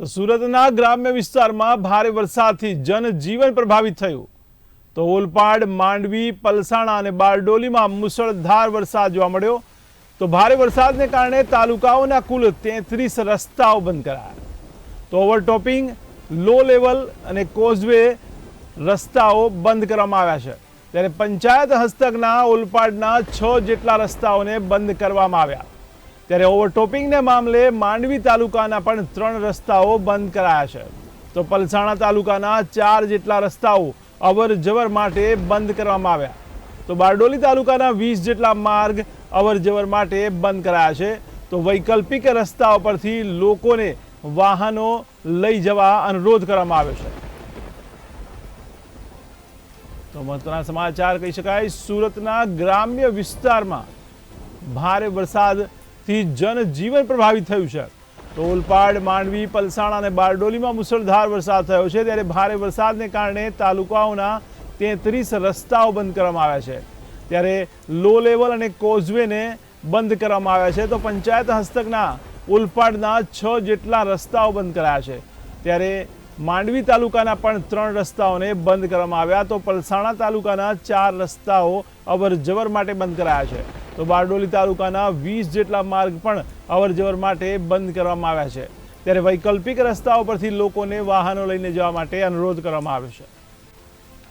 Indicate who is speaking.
Speaker 1: તો સુરતના ગ્રામ્ય વિસ્તારમાં ભારે વરસાદથી જનજીવન પ્રભાવિત થયું. તો ઓલપાડ, માંડવી, પલસાણા અને બારડોલીમાં મુસળધાર વરસાદ જોવા મળ્યો. તો ભારે વરસાદને કારણે તાલુકાઓના કુલ તેત્રીસ રસ્તાઓ બંધ કરાયા. તો ઓવરટોપિંગ, લો લેવલ અને કોઝવે રસ્તાઓ બંધ કરવામાં આવ્યા છે. ત્યારે પંચાયત હસ્તકના ઓલપાડના છ જેટલા રસ્તાઓને બંધ કરવામાં આવ્યા. ત્યારે ઓવરટોપિંગને મામલે માંડવી તાલુકાના પણ ત્રણ રસ્તાઓ બંધ કરાયા છે. તો પલસાણા તાલુકાના ચાર જેટલા રસ્તાઓ અવર જવર માટે બંધ કરવામાં આવ્યા. તો બારડોલી તાલુકાના વીસ જેટલા માર્ગ અવર જવર માટે બંધ કરાયા છે. તો વૈકલ્પિક રસ્તાઓ પરથી લોકોને વાહનો લઈ જવા અનુરોધ કરવામાં આવ્યો છે. તો મહત્વના સમાચાર કહી શકાય, સુરતના ગ્રામ્ય વિસ્તારમાં ભારે વરસાદથી જનજીવન પ્રભાવિત થયું છે. તો ઓલપાડ માંડવી, પલસાણા અને બારડોલીમાં મુસળધાર વરસાદ થયો છે. ત્યારે ભારે વરસાદને કારણે તાલુકાઓના તેત્રીસ રસ્તાઓ બંધ કરવામાં આવ્યા છે. ત્યારે લો લેવલ અને કોઝવેને બંધ કરવામાં આવ્યા છે. તો પંચાયત હસ્તકના ઓલપાડના છ જેટલા રસ્તાઓ બંધ કરાયા છે. ત્યારે માંડવી તાલુકાના પણ ત્રણ રસ્તાઓને બંધ કરવામાં આવ્યા. તો પલસાણા તાલુકાના ચાર રસ્તાઓ અવર જવર માટે બંધ કરાયા છે. તો બારડોલી તાલુકાના વીસ જેટલા માર્ગ પણ અવરજવર માટે બંધ કરવામાં આવ્યા છે. ત્યારે વૈકલ્પિક રસ્તાઓ પરથી લોકોને વાહનો લઈને જવા માટે અનુરોધ કરવામાં આવ્યો છે.